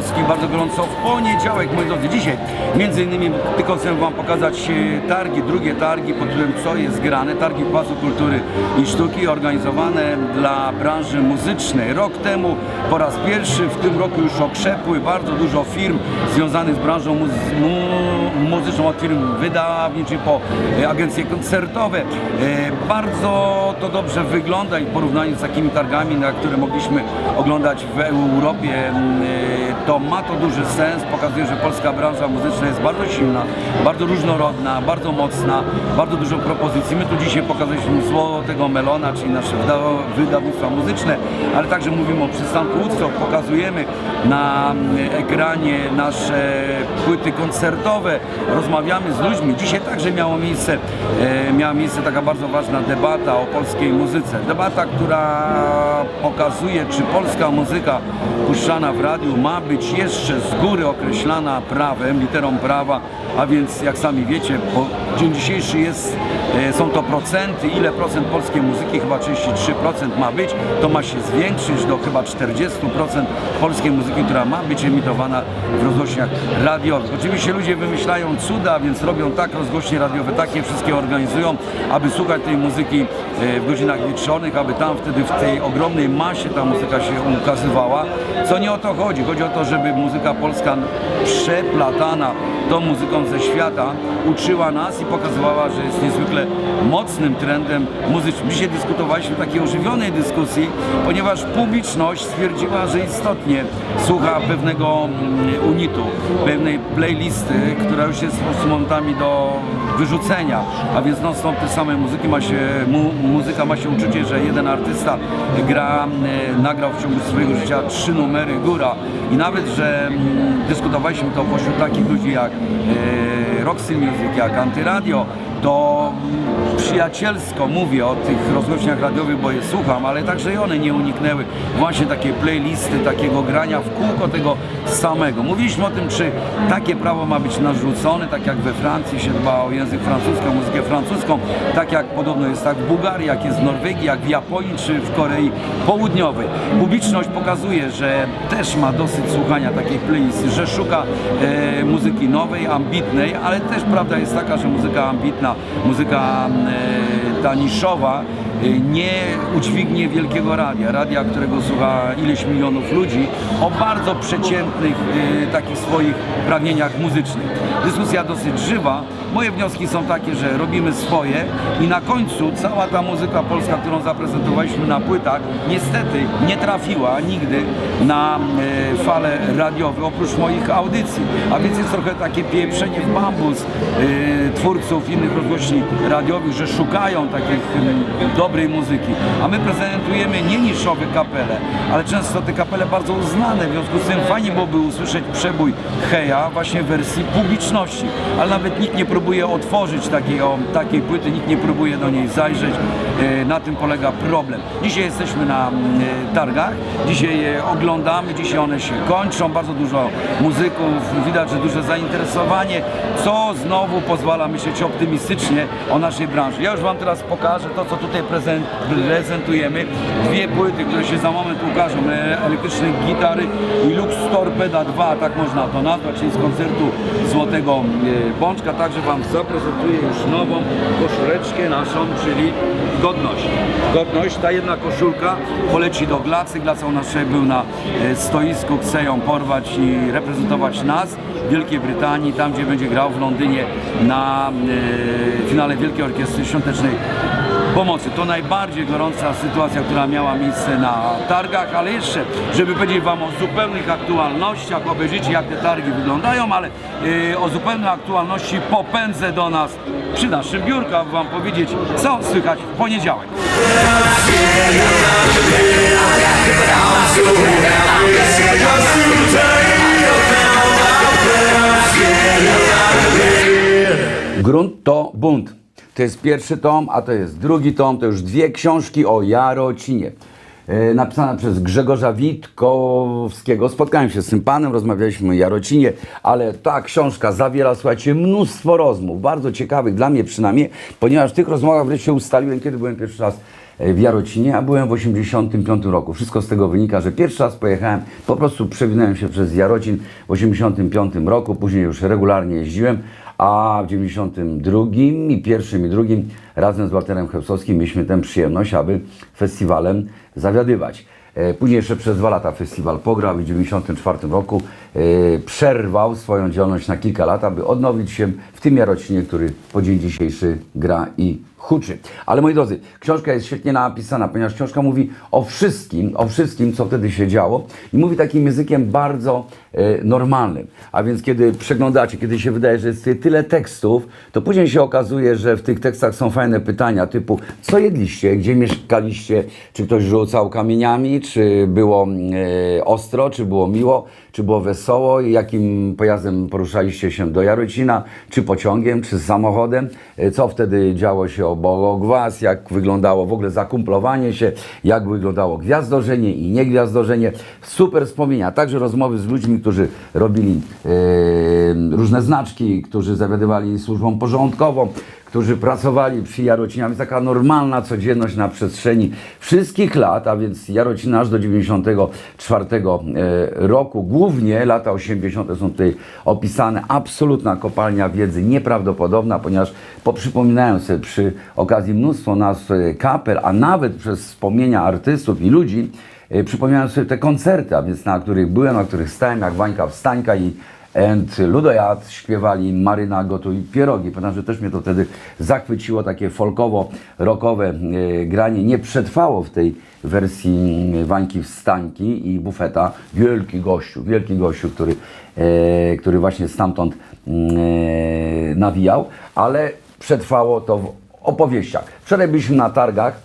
wszystkich bardzo gorąco w poniedziałek, moi drodzy. Dzisiaj między innymi tylko chcę Wam pokazać e, targi, drugie targi pod tytułem Co jest grane, targi Pałacu Kultury i Sztuki organizowane dla branży muzycznej. Rok temu po raz pierwszy, w tym roku już okrzepły bardzo dużo firm związanych z branżą muzy- mu, muzyczną, od firm wydawniczych po e, agencje koncertowe. E, Bardzo to dobrze wygląda i w porównaniu z takimi targami, na które mogliśmy oglądać w Europie, to ma to duży sens. Pokazuje, że polska branża muzyczna jest bardzo silna, bardzo różnorodna, bardzo mocna, bardzo dużo propozycji. My tu dzisiaj pokazaliśmy Złotego Melona, czyli nasze wyda- wydawnictwa muzyczne, ale także mówimy o przystanku Woodstock, pokazujemy na m, ekranie nasze płyty koncertowe, rozmawiamy z ludźmi. Dzisiaj także miało miejsce, e, miała miejsce taka bardzo ważna debata o polskiej muzyce. Debata, która pokazuje, czy polska muzyka puszczana w radiu ma być jeszcze z góry określana prawem, literą prawa, a więc jak sami wiecie, po dzień dzisiejszy jest, e, są to procenty, ile procent polskiej muzyki, chyba 33% ma być, to ma się zwiększyć do chyba 40% polskiej muzyki, która ma być emitowana w rozgłośniach radiowych. Oczywiście ludzie wymyślają cuda, więc robią tak rozgłośnie radiowe, takie wszystkie organizują, aby słuchać tej muzyki e, w godzinach wieczornych, aby tam wtedy w tej ogromnej masie ta muzyka się ukazywała. Co nie o to chodzi. Chodzi o to, żeby muzyka polska przeplatana tą muzyką ze świata uczyła nas i pokazywała, że jest niezwykle mocnym trendem muzycznym. Dzisiaj dyskutowaliśmy w takiej ożywionej dyskusji, ponieważ publiczność stwierdziła, że istotnie słucha pewnego mm, unitu, pewnej playlisty, która już jest po prostu momentami do wyrzucenia, a więc non stop te same muzyki ma się, mu, muzyka ma się uczucie, że jeden artysta gra, e, nagrał w ciągu swojego życia trzy numery góra. I nawet, że mm, dyskutowaliśmy to pośród takich ludzi jak e, Roxy Music, jak Antyradio, to przyjacielsko mówię o tych rozgłośniach radiowych, bo je słucham, ale także i one nie uniknęły właśnie takiej playlisty, takiego grania w kółko tego samego. Mówiliśmy o tym, czy takie prawo ma być narzucone, tak jak we Francji się dba o język francuski, o muzykę francuską, tak jak podobno jest tak w Bułgarii, jak jest w Norwegii, jak w Japonii czy w Korei Południowej. Publiczność pokazuje, że też ma dosyć słuchania takiej playlisty, że szuka e, muzyki nowej, ambitnej, ale też prawda jest taka, że muzyka ambitna, muzyka e, ta niszowa e, nie udźwignie wielkiego radia, radia, którego słucha ileś milionów ludzi o bardzo przeciętnych e, takich swoich pragnieniach muzycznych. Dyskusja dosyć żywa. Moje wnioski są takie, że robimy swoje i na końcu cała ta muzyka polska, którą zaprezentowaliśmy na płytach, niestety nie trafiła nigdy na e, fale radiowe, oprócz moich audycji. A więc jest trochę takie pieprzenie w bambus e, twórców innych rozgłośni radiowych, że szukają takiej mm, dobrej muzyki. A my prezentujemy nie niszowe kapele, ale często te kapele bardzo uznane, w związku z tym fajnie byłoby usłyszeć przebój Heja właśnie w wersji publiczności, ale nawet nikt nie próbuje otworzyć takiej, o, takiej płyty, nikt nie próbuje do niej zajrzeć. E, Na tym polega problem. Dzisiaj jesteśmy na mm, e, targach, dzisiaj je oglądamy, dzisiaj one się kończą, bardzo dużo muzyków, widać, że duże zainteresowanie, co znowu pozwala myśleć optymistycznie o naszej branży. Ja już Wam teraz pokażę to, co tutaj prezent, prezentujemy. Dwie płyty, które się za moment ukażą, e, elektryczne gitary i Lux Torpeda 2, tak można to nazwać, czyli z koncertu Złotego e, Bączka. Także Wam zaprezentuję już nową koszuleczkę naszą, czyli Godność. Godność, ta jedna koszulka poleci do Glacy. Glaca u nas był na e, stoisku, chce ją porwać i reprezentować nas w Wielkiej Brytanii, tam gdzie będzie grał w Londynie na e, finale Wielkiej Orkiestry Świątecznej Pomocy. To najbardziej gorąca sytuacja, która miała miejsce na targach, ale jeszcze, żeby powiedzieć Wam o zupełnych aktualnościach, obejrzycie jak te targi wyglądają, ale e, o zupełnej aktualności popędzę do nas przy naszym biurku, aby Wam powiedzieć, co słychać w poniedziałek. Grunt to bunt. To jest pierwszy tom, a to jest drugi tom. To już dwie książki o Jarocinie. E, Napisane przez Grzegorza Witkowskiego. Spotkałem się z tym panem, rozmawialiśmy o Jarocinie, ale ta książka zawiera, słuchajcie, mnóstwo rozmów, bardzo ciekawych dla mnie przynajmniej, ponieważ w tych rozmowach wreszcie ustaliłem, kiedy byłem pierwszy raz e, w Jarocinie, a byłem w 85 roku. Wszystko z tego wynika, że pierwszy raz pojechałem, po prostu przewinąłem się przez Jarocin w 85 roku, później już regularnie jeździłem, a w 92 i pierwszym i drugim razem z Walterem Chełsowskim mieliśmy tę przyjemność, aby festiwalem zawiadywać. E, Później jeszcze przez dwa lata festiwal pograł i w 1994 roku e, przerwał swoją działalność na kilka lat, aby odnowić się w tym Jarocinie, który po dzień dzisiejszy gra i huczy. Ale moi drodzy, książka jest świetnie napisana, ponieważ książka mówi o wszystkim, o wszystkim, co wtedy się działo i mówi takim językiem bardzo e, normalnym. A więc kiedy przeglądacie, kiedy się wydaje, że jest tyle tekstów, to później się okazuje, że w tych tekstach są fajne pytania typu co jedliście, gdzie mieszkaliście, czy ktoś rzucał kamieniami, czy było e, ostro, czy było miło, czy było wesoło, jakim pojazdem poruszaliście się do Jarocina, czy pociągiem, czy samochodem, e, co wtedy działo się obok was, jak wyglądało w ogóle zakumplowanie się, jak wyglądało gwiazdorzenie i niegwiazdorzenie. Super wspomnienia, także rozmowy z ludźmi, którzy robili e, różne znaczki, którzy zawiadywali służbą porządkową, którzy pracowali przy Jarocinie, a więc taka normalna codzienność na przestrzeni wszystkich lat, a więc Jarocina aż do 94 e, roku, głównie lata 80. są tutaj opisane, absolutna kopalnia wiedzy, nieprawdopodobna, ponieważ poprzypominałem sobie przy okazji mnóstwo nazw e, kapel, a nawet przez wspomnienia artystów i ludzi, e, przypomniałem sobie te koncerty, a więc na których byłem, na których stałem, jak Wańka Wstańka i And Ludojad śpiewali Maryna gotuj pierogi. Pamiętam, że też mnie to wtedy zachwyciło, takie folkowo-rockowe e, granie. Nie przetrwało w tej wersji Wańki Wstańki i Bufeta. Wielki gościu, wielki gościu, który, e, który właśnie stamtąd mm, e, nawijał, ale przetrwało to w opowieściach. Wczoraj byliśmy na targach,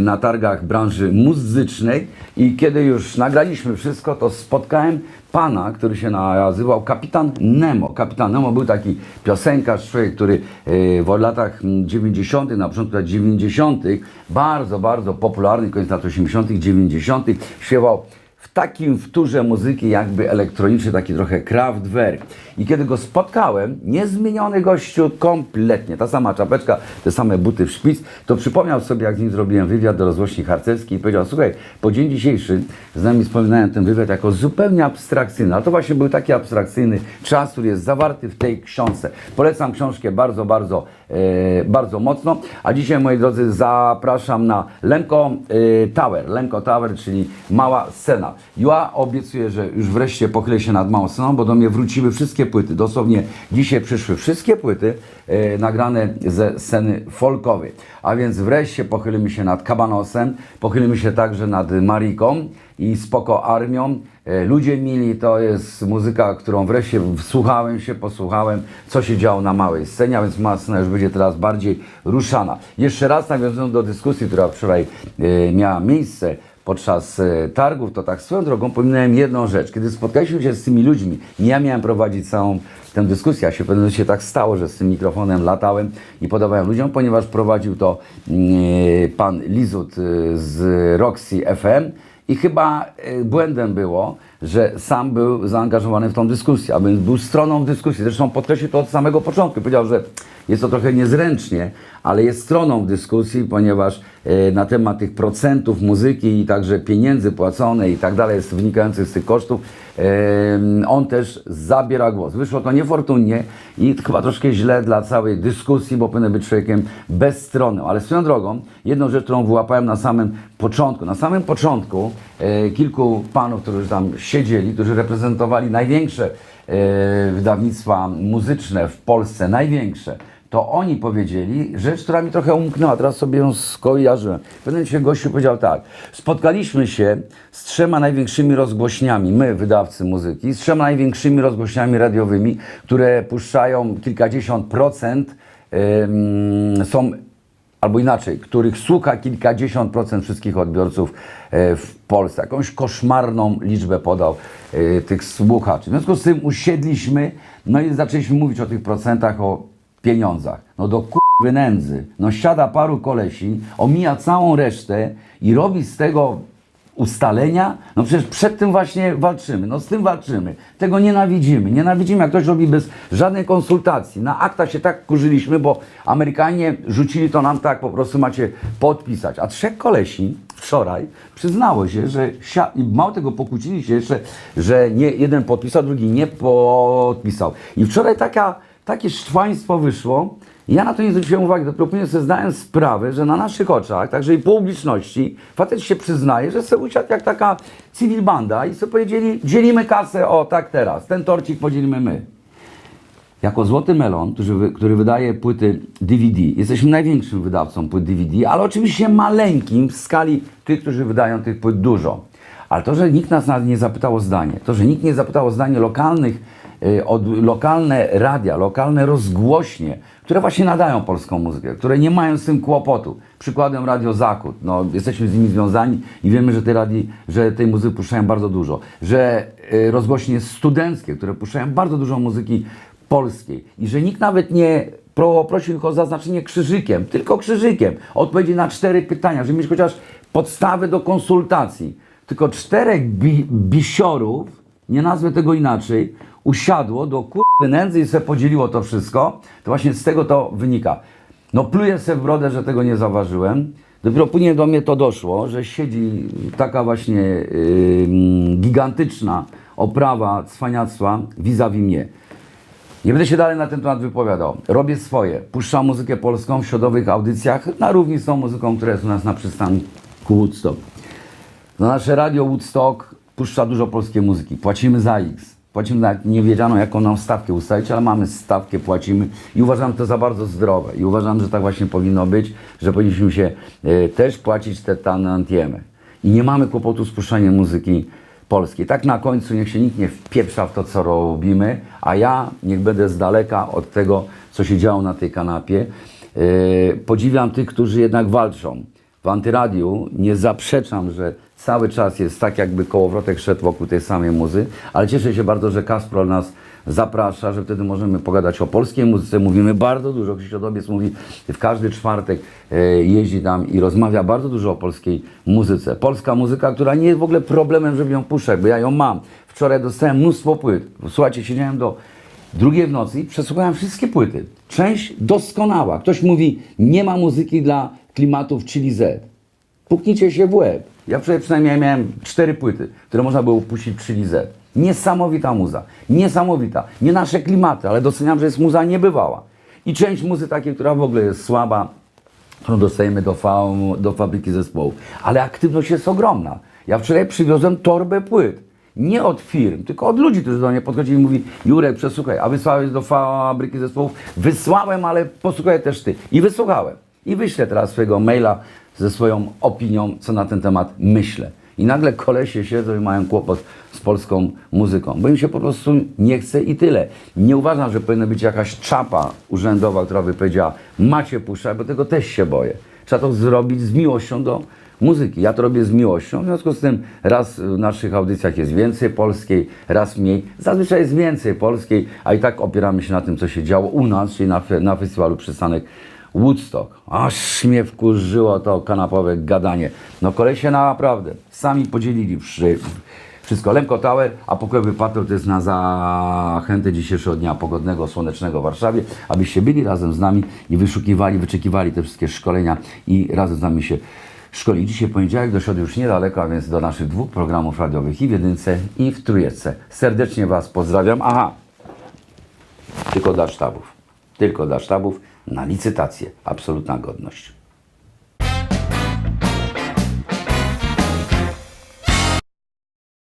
na targach branży muzycznej i kiedy już nagraliśmy wszystko, to spotkałem pana, który się nazywał Kapitan Nemo. Kapitan Nemo był taki piosenkarz, człowiek, który yy, w latach 90., na początku lat 90., bardzo, bardzo popularny, koniec lat 80., 90., śpiewał takim wtórze muzyki jakby elektronicznej, taki trochę Kraftwerk. I kiedy go spotkałem, niezmieniony gościu kompletnie, ta sama czapeczka, te same buty w szpic, to przypomniał sobie, jak z nim zrobiłem wywiad do rozgłośni harcerskiej i powiedział, słuchaj, po dzień dzisiejszy z nami wspominałem ten wywiad jako zupełnie abstrakcyjny, ale to właśnie był taki abstrakcyjny czas, który jest zawarty w tej książce. Polecam książkę bardzo, bardzo, e, bardzo mocno, a dzisiaj, moi drodzy, zapraszam na Lenko e, Tower, Lenko Tower, czyli mała scena. Ja obiecuję, że już wreszcie pochylę się nad małą sceną, bo do mnie wróciły wszystkie płyty. Dosłownie dzisiaj przyszły wszystkie płyty e, nagrane ze sceny folkowej. A więc wreszcie pochylimy się nad Kabanosem, pochylimy się także nad Mariką i Spoko Armią. E, Ludzie mili to jest muzyka, którą wreszcie wsłuchałem się, posłuchałem, co się działo na małej scenie, a więc mała scena już będzie teraz bardziej ruszana. Jeszcze raz nawiązując do dyskusji, która wczoraj e, miała miejsce, podczas e, targów, to tak swoją drogą pominąłem jedną rzecz. Kiedy spotkaliśmy się z tymi ludźmi, nie ja miałem prowadzić całą tę dyskusję, a się pewnym momencie tak stało, że z tym mikrofonem latałem i podawałem ludziom, ponieważ prowadził to mm, pan Lizut y, z Roxy FM i chyba błędem było, że sam był zaangażowany w tą dyskusję, a więc był stroną dyskusji. Zresztą podkreślił to od samego początku. Powiedział, że jest to trochę niezręcznie, ale jest stroną dyskusji, ponieważ e, na temat tych procentów muzyki i także pieniędzy płacone i tak dalej, wynikających z tych kosztów, on też zabiera głos. Wyszło to niefortunnie i chyba troszkę źle dla całej dyskusji, bo powinien być człowiekiem bezstronnym. Ale swoją drogą, jedną rzecz, którą wyłapałem na samym początku. Na samym początku e, kilku panów, którzy tam siedzieli, którzy reprezentowali największe e, wydawnictwa muzyczne w Polsce, największe, to oni powiedzieli rzecz, która mi trochę umknęła, teraz sobie ją skojarzyłem. W pewnym momencie gościu powiedział tak, spotkaliśmy się z trzema największymi rozgłośniami, my wydawcy muzyki, z trzema największymi rozgłośniami radiowymi, które puszczają kilkadziesiąt procent, em, są albo inaczej, których słucha kilkadziesiąt procent wszystkich odbiorców e, w Polsce. Jakąś koszmarną liczbę podał e, tych słuchaczy. W związku z tym usiedliśmy, no i zaczęliśmy mówić o tych procentach, o pieniądzach. No do kurwy nędzy. No siada paru kolesi, omija całą resztę i robi z tego ustalenia. No przecież przed tym właśnie walczymy. No z tym walczymy. Tego nienawidzimy. Nienawidzimy, jak ktoś robi bez żadnej konsultacji. Na akta się tak kurzyliśmy, bo Amerykanie rzucili to nam tak, po prostu macie podpisać. A trzech kolesi wczoraj przyznało się, że mało tego pokłócili się jeszcze, że nie jeden podpisał, drugi nie podpisał. I wczoraj taka, takie szczwaństwo wyszło. Ja na to nie zwróciłem uwagi, dopiero sobie zdałem sprawę, że na naszych oczach, także i publiczności, facet się przyznaje, że sobie usiadł jak taka civil banda i sobie powiedzieli, dzielimy kasę, o tak teraz, ten torcik podzielimy my. Jako Złoty Melon, który, który wydaje płyty DVD, jesteśmy największym wydawcą płyt DVD, ale oczywiście maleńkim w skali tych, którzy wydają tych płyt dużo. Ale to, że nikt nas nie zapytał o zdanie, to, że nikt nie zapytał o zdanie lokalnych, od, lokalne radia, lokalne rozgłośnie, które właśnie nadają polską muzykę, które nie mają z tym kłopotu. Przykładem Radio Zachód. No, jesteśmy z nimi związani i wiemy, że, te radii, że tej muzyki puszczają bardzo dużo. Że y, rozgłośnie studenckie, które puszczają bardzo dużo muzyki polskiej i że nikt nawet nie pro, prosił ich o zaznaczenie krzyżykiem, tylko krzyżykiem, odpowiedzi na cztery pytania, żeby mieć chociaż podstawy do konsultacji. Tylko czterech bi, bisiorów, nie nazwę tego inaczej, usiadło do kurwy nędzy i sobie podzieliło to wszystko, to właśnie z tego to wynika. No pluję sobie w brodę, że tego nie zauważyłem. Dopiero później do mnie to doszło, że siedzi taka właśnie yy, gigantyczna oprawa cwaniactwa vis-a-vis mnie. Nie będę się dalej na ten temat wypowiadał. Robię swoje. Puszczam muzykę polską w środowych audycjach na równi z tą muzyką, która jest u nas na przystanku Woodstock. Na nasze radio Woodstock puszcza dużo polskiej muzyki. Płacimy za X. Płacimy za nie wiedziano jaką nam stawkę ustalić, ale mamy stawkę, płacimy i uważam to za bardzo zdrowe. I uważam, że tak właśnie powinno być, że powinniśmy się e, też płacić te tantiemy. I nie mamy kłopotu z puszczaniem muzyki polskiej. Tak na końcu niech się nikt nie wpieprza w to, co robimy, a ja niech będę z daleka od tego, co się działo na tej kanapie. E, podziwiam tych, którzy jednak walczą. W antyradiu nie zaprzeczam, że cały czas jest tak, jakby kołowrotek szedł wokół tej samej muzy, ale cieszę się bardzo, że Kasprol nas zaprasza, że wtedy możemy pogadać o polskiej muzyce. Mówimy bardzo dużo. Krzysiodobiec mówi, w każdy czwartek e, jeździ tam i rozmawia bardzo dużo o polskiej muzyce. Polska muzyka, która nie jest w ogóle problemem, żeby ją puszczać, bo ja ją mam. Wczoraj dostałem mnóstwo płyt. Słuchajcie, siedziałem do drugiej w nocy i przesłuchałem wszystkie płyty. Część doskonała. Ktoś mówi, nie ma muzyki dla klimatów Chili Z. Puknijcie się w łeb. Ja przynajmniej miałem cztery płyty, które można było puścić przy Lize. Niesamowita muza. Niesamowita. Nie nasze klimaty, ale doceniam, że jest muza niebywała. I część muzy takiej, która w ogóle jest słaba, którą dostajemy do, fa do fabryki zespołów. Ale aktywność jest ogromna. Ja wczoraj przywiozłem torbę płyt. Nie od firm, tylko od ludzi, którzy do mnie podchodzili i mówi Jurek, przesłuchaj, a wysłałeś do fabryki zespołów? Wysłałem, ale posłuchaj też ty. I wysłuchałem. I wyślę teraz swojego maila ze swoją opinią, co na ten temat myślę. I nagle kolesie siedzą i mają kłopot z polską muzyką, bo im się po prostu nie chce i tyle. Nie uważam, że powinna być jakaś czapa urzędowa, która by powiedziała, macie puszczać, bo tego też się boję. Trzeba to zrobić z miłością do muzyki. Ja to robię z miłością, w związku z tym raz w naszych audycjach jest więcej polskiej, raz mniej. Zazwyczaj jest więcej polskiej, a i tak opieramy się na tym, co się działo u nas, czyli na, na festiwalu Przystanek Woodstock. Aż mnie wkurzyło to kanapowe gadanie. No kolesie naprawdę sami podzielili wszy, wszystko. Lemko Tower, a pokojowy patrol to jest na zachętę dzisiejszego dnia pogodnego, słonecznego w Warszawie, abyście byli razem z nami i wyszukiwali, wyczekiwali te wszystkie szkolenia i razem z nami się szkoli. Dzisiaj poniedziałek do środy już niedaleko, a więc do naszych dwóch programów radiowych i w jedynce i w trójce. Serdecznie Was pozdrawiam. Aha, tylko dla sztabów. Tylko dla sztabów na licytację. Absolutna godność.